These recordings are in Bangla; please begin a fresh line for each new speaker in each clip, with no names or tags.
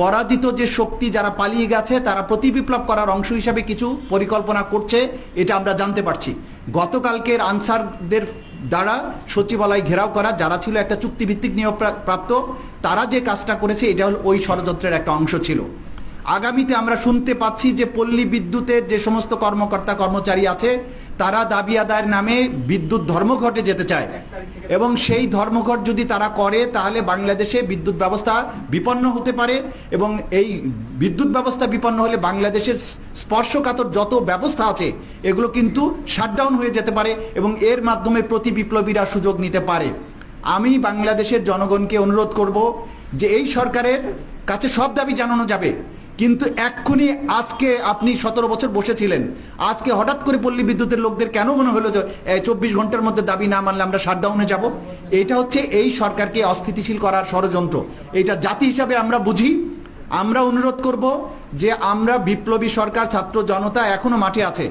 পরাজিত যে শক্তি যারা পালিয়ে গেছে, তারা প্রতিবিপ্লব করার অংশ হিসাবে কিছু পরিকল্পনা করছে, এটা আমরা জানতে পারছি। গতকালকের আনসারদের দ্বারা সচিবালয় ঘেরাও করা, যারা ছিল একটা চুক্তিভিত্তিক নিয়োগ প্রাপ্ত, তারা যে কাজটা করেছে, এটা হল ওই ষড়যন্ত্রের একটা অংশ ছিল। আগামীতে আমরা শুনতে পাচ্ছি যে পল্লী বিদ্যুতের যে সমস্ত কর্মকর্তা কর্মচারী আছে, তারা দাবি আদায়ের নামে বিদ্যুৎ ধর্মঘটে যেতে চায়। এবং সেই ধর্মঘট যদি তারা করে, তাহলে বাংলাদেশে বিদ্যুৎ ব্যবস্থা বিপন্ন হতে পারে এবং এই বিদ্যুৎ ব্যবস্থা বিপন্ন হলে বাংলাদেশের স্পর্শকাতর যত ব্যবস্থা আছে, এগুলো কিন্তু শাটডাউন হয়ে যেতে পারে এবং এর মাধ্যমে প্রতি বিপ্লবীরা সুযোগ নিতে পারে। আমি বাংলাদেশের জনগণকে অনুরোধ করব যে এই সরকারের কাছে সব দাবি জানানো যাবে। কিন্তু এক্ষুনি আজকে আপনি সতেরো বছর বসেছিলেন। আজকে হঠাৎ করে পল্লী বিদ্যুতের লোকদের কেন মনে হলো যে চব্বিশ ঘণ্টার মধ্যে দাবি না মানলে আমরা শাটডাউনে যাব? এটা হচ্ছে এই সরকারকে অস্থিতিশীল করার ষড়যন্ত্র। এটা জাতি হিসাবে আমরা বুঝি। আমরা অনুরোধ করব যে আমরা বিপ্লবী সরকার, ছাত্র জনতা এখনও মাঠে আছে।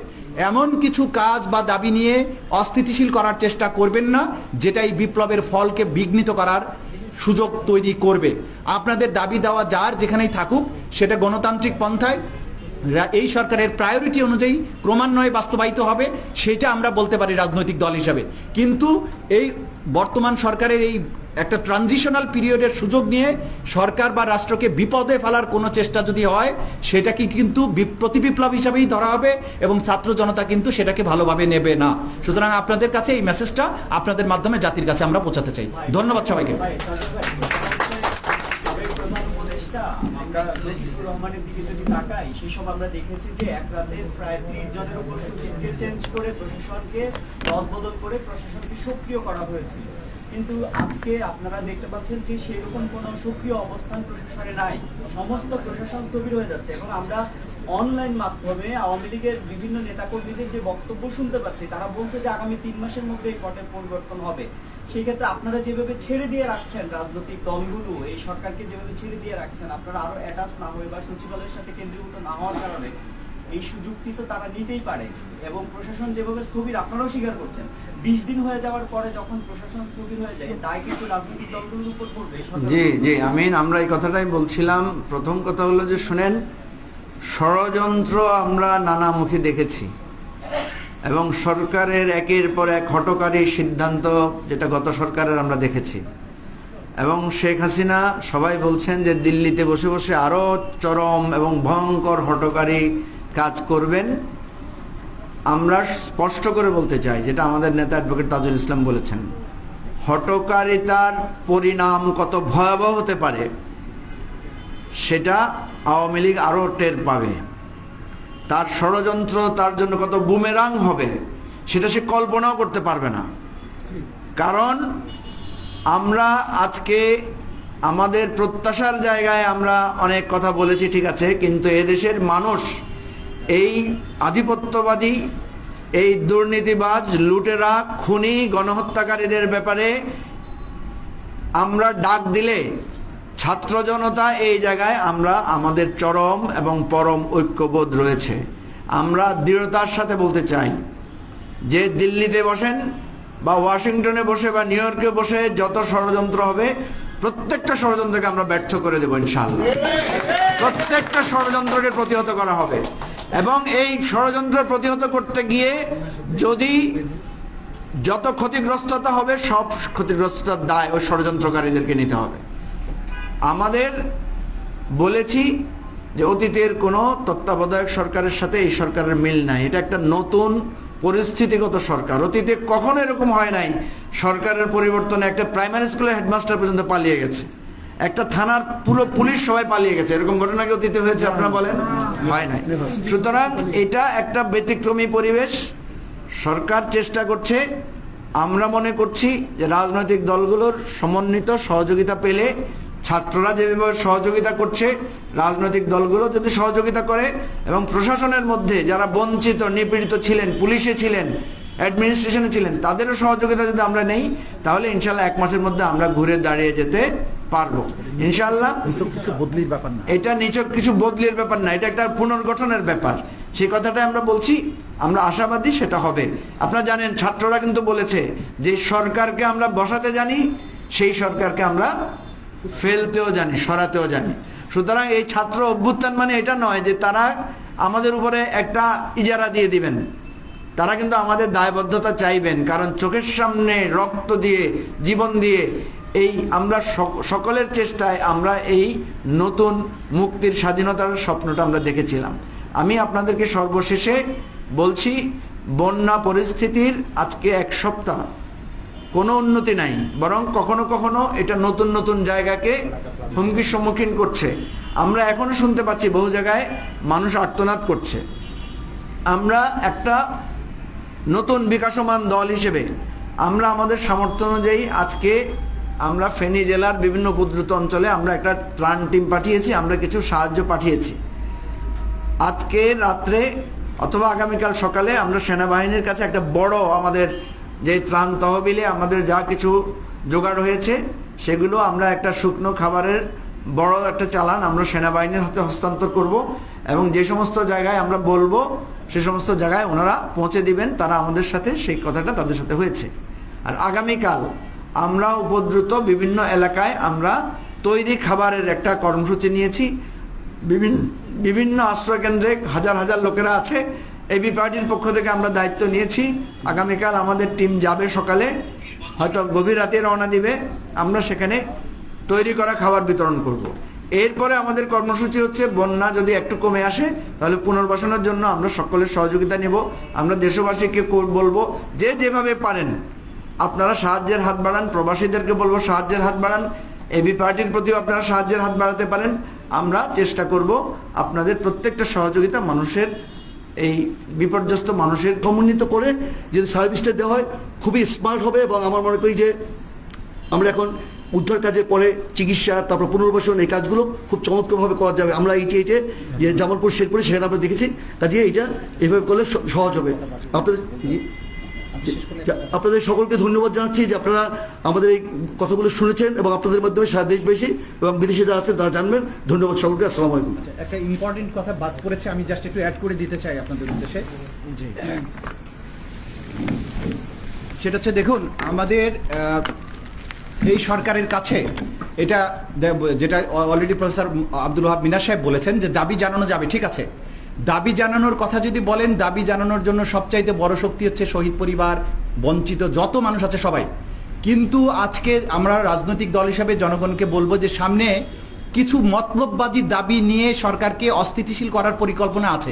এমন কিছু কাজ বা দাবি নিয়ে অস্থিতিশীল করার চেষ্টা করবেন না যেটা এই বিপ্লবের ফলকে বিঘ্নিত করার সুযোগ তৈরি করবে। আপনাদের দাবি দেওয়া যার যেখানেই থাকুক, সেটা গণতান্ত্রিক পন্থায় এই সরকারের প্রায়োরিটি অনুযায়ী ক্রমান্বয়ে বাস্তবায়িত হবে, সেটা আমরা বলতে পারি রাজনৈতিক দল হিসাবে। কিন্তু এই বর্তমান সরকারের এই একটা ট্রানজিশনাল পিরিয়ডের সুযোগ নিয়ে সরকার বা রাষ্ট্রকে বিপদে ফেলার কোনো চেষ্টা যদি হয়, সেটাকে কিন্তু প্রতিবিপ্লব হিসাবেই ধরা হবে এবং ছাত্র জনতা কিন্তু সেটাকে ভালোভাবে নেবে না। সুতরাং আপনাদের কাছে এই মেসেজটা আপনাদের মাধ্যমে জাতির কাছে আমরা পৌঁছাতে চাই। ধন্যবাদ সবাইকে।
আমরা দেখেছি যে এক রাতে প্রায় জনের উপর সচিবকে চেঞ্জ করে প্রশাসনকে বদল করে প্রশাসনকে সক্রিয় করা হয়েছিল কিন্তু আজকে আপনারা দেখতে পাচ্ছেন যে সেরকম কোনো সক্রিয় অবস্থান প্রশাসনে নাই। সমস্ত প্রশাসন স্থবির হয়ে যাচ্ছে এবং আমরা অনলাইন মাধ্যমে আওয়ামী লীগের বিভিন্ন নেতাকর্মীদের যে বক্তব্য শুনতে পাচ্ছি, তারা বলছে যে আগামী তিন মাসের মধ্যে এই পরিবর্তন হবে। সেই ক্ষেত্রে আপনারা যেভাবে ছেড়ে দিয়ে রাখছেন রাজনৈতিক দলগুলো, এই সরকারকে যেভাবে ছেড়ে দিয়ে রাখছেন, আপনারা আরও অ্যাটাচ না হয়ে বা সচিবালয়ের সাথে কেন্দ্রীভূত না হওয়ার কারণে এই সুযোগটি তো তারা নিতেই পারে এবং প্রশাসন যেভাবে স্থবির, আপনারাও স্বীকার করছেন। বিশ দিন হয়ে যাওয়ার পরে যখন প্রশাসন স্থবির হয়ে যায় দায় কিন্তু রাজনৈতিক দলগুলোর উপর পড়বে।
জি জি, আমিন, আমরা এই কথাটাই বলছিলাম। প্রথম কথা হলো যে, শুনেন, ষড়যন্ত্র আমরা নানামুখী দেখেছি। এবং সরকারের একের পর এক হটকারী সিদ্ধান্ত যেটা গত সরকারের আমরা দেখেছি। এবং শেখ হাসিনা, সবাই বলছেন যে, দিল্লিতে বসে বসে আরও চরম এবং ভয়ঙ্কর হটকারী কাজ করবেন। আমরা স্পষ্ট করে বলতে চাই, যেটা আমাদের নেতা অ্যাডভোকেট তাজুল ইসলাম বলেছেন, হটকারিতার পরিণাম কত ভয়াবহ হতে পারে, সেটা আওয়ামী লীগ আরও টের পাবে। তার ষড়যন্ত্র তার জন্য কত বুমেরাং হবে, সেটা সে কল্পনাও করতে পারবে না। কারণ আমরা আজকে আমাদের প্রত্যাশার জায়গায় আমরা অনেক কথা বলেছি, ঠিক আছে, কিন্তু এদেশের মানুষ এই আধিপত্যবাদী, এই দুর্নীতিবাজ লুটেরা, খুনি, গণহত্যাকারীদের ব্যাপারে আমরা ডাক দিলে ছাত্র জনতা এই জায়গায় আমরা আমাদের চরম এবং পরম ঐক্যবোধ রয়েছে। আমরা দৃঢ়তার সাথে বলতে চাই, যে দিল্লিতে বসেন বা ওয়াশিংটনে বসে বা নিউ ইয়র্কে বসে যত ষড়যন্ত্র হবে, প্রত্যেকটা ষড়যন্ত্রকে আমরা ব্যর্থ করে দেবো ইনশাআল্লাহ। প্রত্যেকটা ষড়যন্ত্রকে প্রতিহত করা হবে। এবং এই ষড়যন্ত্র প্রতিহত করতে গিয়ে যদি যত ক্ষতিগ্রস্ততা হবে, সব ক্ষতিগ্রস্ততার দায় ওই ষড়যন্ত্রকারীদেরকে নিতে হবে। আমাদের বলেছি যে অতীতের কোনো তত্ত্বাবধায়ক সরকারের সাথে এই সরকারের মিল নাই। এটা একটা নতুন পরিস্থিতিগত সরকার। অতীতে কখনো এরকম হয় নাই, সরকারের পরিবর্তনে একটা প্রাইমারি স্কুলের হেডমাস্টার পর্যন্ত পালিয়ে গেছে। একটা থানার পুরো পুলিশ সবাই পালিয়ে গেছে। এরকম ঘটনা কি অতীতে হয়েছে, আপনারা বলেন? হয় নাই। সুতরাং এটা একটা ব্যতিক্রমী পরিবেশ। সরকার চেষ্টা করছে। আমরা মনে করছি যে রাজনৈতিক দলগুলোর সমন্বিত সহযোগিতা পেলে ছাত্ররা যেভাবে সহযোগিতা করছে, রাজনৈতিক দলগুলো যদি সহযোগিতা করে এবং প্রশাসনের মধ্যে যারা বঞ্চিত, নিপীড়িত ছিলেন, পুলিশে ছিলেন অ্যাডমিনিস্ট্রেশনে ছিলেন তাদেরও সহযোগিতা যদি আমরা নেই তাহলে ইনশাল্লাহ এক মাসের মধ্যে আমরা ঘুরে দাঁড়িয়ে যেতে পারব। ইনশাল্লাহ
কিছু বদলির ব্যাপার না।
এটা নিচক কিছু বদলির ব্যাপার না এটা একটা পুনর্গঠনের ব্যাপার। সেই কথাটা আমরা বলছি আমরা আশাবাদী সেটা হবে। আপনারা জানেন ছাত্ররা কিন্তু বলেছে যে সরকারকে আমরা বসাতে জানি সেই সরকারকে আমরা ফেলতেও জানি সরাতেও জানি। সুতরাং এই ছাত্র অভ্যুত্থান মানে এটা নয় যে তারা আমাদের উপরে একটা ইজারা দিয়ে দিবেন। তারা কিন্তু আমাদের দায়বদ্ধতা চাইবেন, কারণ চোখের সামনে রক্ত দিয়ে, জীবন দিয়ে এই আমরা সকলের চেষ্টায় আমরা এই নতুন মুক্তির স্বাধীনতার স্বপ্নটা আমরা দেখেছিলাম। আমি আপনাদেরকে সর্বশেষে বলছি, বন্যা পরিস্থিতির আজকে এক সপ্তাহ। কোনো উন্নতি নাই, বরং কখনো কখনো এটা নতুন নতুন জায়গাকে হুমকির সম্মুখীন করছে। আমরা এখনও শুনতে পাচ্ছি বহু জায়গায় মানুষ আর্তনাদ করছে। আমরা একটা নতুন বিকাশমান দল হিসেবে। আমরা আমাদের সামর্থ্য অনুযায়ী আজকে আমরা ফেনী জেলার বিভিন্ন উপদ্রুত অঞ্চলে আমরা একটা ত্রাণ টিম পাঠিয়েছি, আমরা কিছু সাহায্য পাঠিয়েছি। আজকে রাত্রে অথবা আগামীকাল সকালে আমরা সেনাবাহিনীর কাছে একটা বড় আমাদের যে ত্রাণ তহবিলে আমাদের যা কিছু জোগাড় হয়েছে, সেগুলো আমরা একটা শুকনো খাবারের বড় একটা চালান আমরা সেনাবাহিনীর হাতে হস্তান্তর করব। এবং যে সমস্ত জায়গায় আমরা বলব, সে সমস্ত জায়গায় ওনারা পৌঁছে দিবেন, তারা আমাদের সাথে সেই কথাটা তাদের সাথে হয়েছে। আর আগামীকাল আমরা উপদ্রুত বিভিন্ন এলাকায় আমরা তৈরি খাবারের একটা কর্মসূচি নিয়েছি। বিভিন্ন বিভিন্ন আশ্রয়কেন্দ্রে হাজার হাজার লোকেরা আছে। এবি পার্টির পক্ষ থেকে আমরা দায়িত্ব নিয়েছি। আগামীকাল আমাদের টিম যাবে সকালে, হয়তো গভীর রাতে রওনা দিবে। আমরা সেখানে তৈরি করা খাবার বিতরণ করব। এরপরে আমাদের কর্মসূচি হচ্ছে, বন্যা যদি একটু কমে আসে, তাহলে পুনর্বাসনের জন্য আমরা সকলের সহযোগিতা নেব। আমরা দেশবাসীকে বলব, যে যেভাবে পারেন, আপনারা সাহায্যের হাত বাড়ান, প্রবাসীদেরকে বলব সাহায্যের হাত বাড়ান, এবি পার্টির প্রতিও আপনারা সাহায্যের হাত বাড়াতে পারেন। আমরা চেষ্টা করব আপনাদের প্রত্যেকটা সহযোগিতা মানুষের, এই বিপর্যস্ত মানুষের
সমন্বিত করে যদি সার্ভিসটা দেওয়া হয়, খুবই স্মার্ট হবে এবং আমার মনে করি যে আমরা এখন উদ্ধার কাজে পরে চিকিৎসা তারপর পুনর্বাসন এই কাজগুলো খুব চমৎকারভাবে করা যাবে। আমরা এইটি এইটে যে জামালপুর শেরপুরে সেখানে আমরা দেখেছি। কাজে এইটা এভাবে করলে সহজ হবে। আপনাদের আপনাদের সকলকে ধন্যবাদ জানাচ্ছি যে আপনারা আমাদের এই কথাগুলো শুনেছেন এবং আপনাদের মাধ্যমে সারা দেশবাসী এবং বিদেশে যারা আছেন তারা জানবেন। ধন্যবাদ সকলকে। আসসালামু আলাইকুম।
একটা ইম্পর্টেন্ট কথা বাদ করেছে আমি জাস্ট একটু অ্যাড করে দিতে চাই আপনাদের উদ্দেশ্যে। সেটা হচ্ছে দেখুন আমাদের এই সরকারের কাছে এটা যেটা অলরেডি প্রফেসর আব্দুল ওহাব মিনা সাহেব বলেছেন যে দাবি জানানো যাবে, ঠিক আছে? দাবি জানানোর কথা যদি বলেন, দাবি জানানোর জন্য সবচাইতে বড় শক্তি হচ্ছে শহীদ পরিবার, বঞ্চিত যত মানুষ আছে সবাই। কিন্তু আজকে আমরা রাজনৈতিক দল হিসাবে জনগণকে বলব যে সামনে কিছু মতলববাজি দাবি নিয়ে সরকারকে অস্থিতিশীল করার পরিকল্পনা আছে।